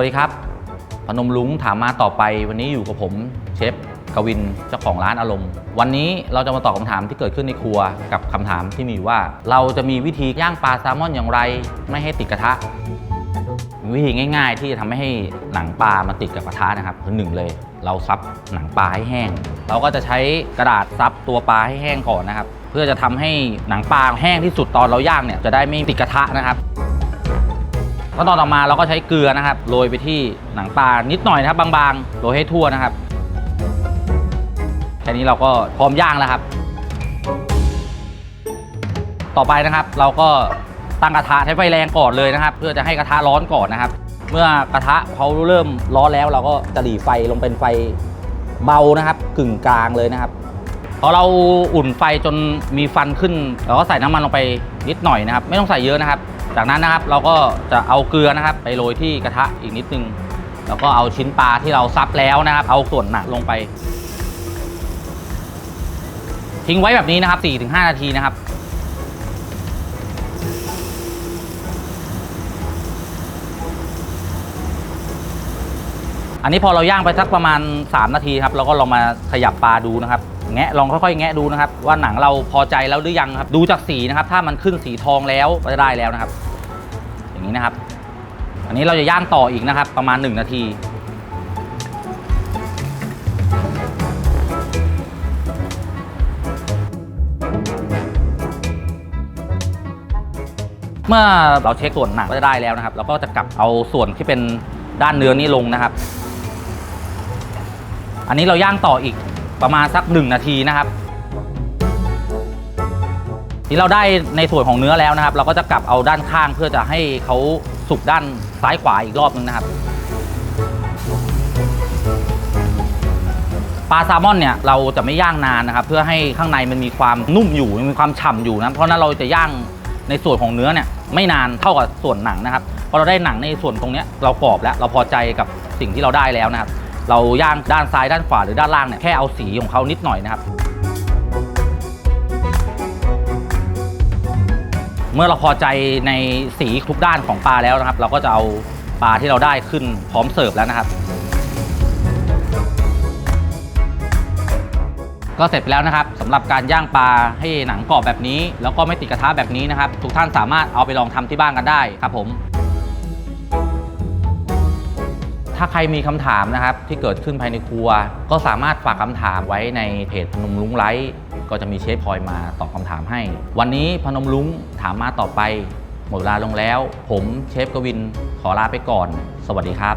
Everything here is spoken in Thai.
วัสดีครับ พนมลุงถามมาต่อไป วันนี้อยู่กับผมเชฟกวินเจ้าของร้านอารมณ์ วันนี้เราจะมาตอบคำถามที่เกิดขึ้นในครัวกับคำถามที่มีอยู่ว่า เราจะมีวิธีย่างปลาแซลมอนอย่างไร ไม่ให้ติดกระทะ วิธีง่าย ๆ ที่จะทำให้หนังปลามันติดกับกระทะนะครับคือหนึ่งเลย เราซับหนังปลาให้แห้ง เราก็จะใช้กระดาษซับตัวปลาให้แห้งก่อนนะครับ เพื่อจะทำให้หนังปลาแห้งที่สุดตอนเราย่างเนี่ยจะได้ไม่ติดกระทะนะครับ ขั้นตอนต่อมาเราก็ใช้เกลือนะครับโรยไปที่หนังปลานิดหน่อยนะครับบางๆโรยให้ทั่วนะครับแค่นี้เราก็พร้อมย่างแล้วครับ ต่อไปนะครับเราก็ตั้งกระทะใช้ไฟแรงก่อนเลยนะครับ เพื่อจะให้กระทะร้อนก่อนนะครับ เมื่อกระทะเขาเริ่มร้อนแล้ว เราก็จะหลีไฟลงเป็นไฟเบานะครับ กึ่งกลางเลยนะครับพอเราอุ่นไฟจนมีฟันขึ้นเราก็ใส่น้ำมันลงไปนิดหน่อยนะครับ ไม่ต้องใส่เยอะนะครับ จากนั้นนะครับเราก็จะเอาเกลือนะครับ ไปโรยที่กระทะอีกนิดนึง แล้วก็เอาชิ้นปลาที่เราซับแล้วนะครับ เอาส่วนหนักลงไป ทิ้งไว้แบบนี้นะครับ 4-5 นาทีนะครับอันนี้พอเราย่างไปสักประมาณ 3 นาทีครับเราก็ลองมาขยับปลาดูนะครับ แงะลองค่อยๆ แงะดูนะครับ ว่าหนังเราพอใจแล้วหรือยังครับ ดูจากสีนะครับ ถ้ามันขึ้นสีทองแล้วก็จะได้แล้วนะครับ อย่างนี้นะครับ อันนี้เราจะย่างต่ออีกนะครับ ประมาณ 1 นาทีเมื่อเราเช็คส่วนหนังก็จะได้แล้วนะครับเราก็จะกลับเอาส่วนที่เป็นด้านเนื้อนี้ลงนะครับ อันนี้เราย่างต่ออีก ประมาณสักหนึ่งนาทีนะครับที่เราได้ในส่วนของเนื้อแล้วนะครับ เราก็จะกลับเอาด้านข้างเพื่อจะให้เขาสุกด้านซ้ายขวาอีกรอบนึงนะครับปลาแซลมอนเนี่ยเราจะไม่ย่างนานนะครับ เพื่อให้ข้างในมันมีความนุ่มอยู่มีความฉ่ำอยู่นะเพราะนั้นเราจะย่างในส่วนของเนื้อเนี่ยไม่นานเท่ากับส่วนหนังนะครับพอเราได้หนังในส่วนตรงนี้เรากรอบแล้วเราพอใจกับสิ่งที่เราได้แล้วนะครับ เราย่างด้านซ้ายด้านขวาหรือด้านล่างเนี่ยแค่เอาสีของเขานิดหน่อยนะครับเมื่อเราพอใจในสีทุกด้านของปลาแล้วนะครับ เราก็จะเอาปลาที่เราได้ขึ้นพร้อมเสิร์ฟแล้วนะครับ ก็เสร็จไปแล้วนะครับสำหรับการย่างปลาให้หนังกรอบแบบนี้ แล้วก็ไม่ติดกระทะแบบนี้นะครับ ทุกท่านสามารถเอาไปลองทำที่บ้านกันได้ครับผม ถ้าใครมีคำถามนะครับที่เกิดขึ้นภายในครัว ก็สามารถฝากคำถามไว้ในเพจพนมลุงไลฟ์ก็จะมีเชฟพลอยมาตอบคำถามให้ วันนี้พนมลุงถามมาต่อไป หมดเวลาลงแล้ว ผมเชฟกวินขอลาไปก่อน สวัสดีครับ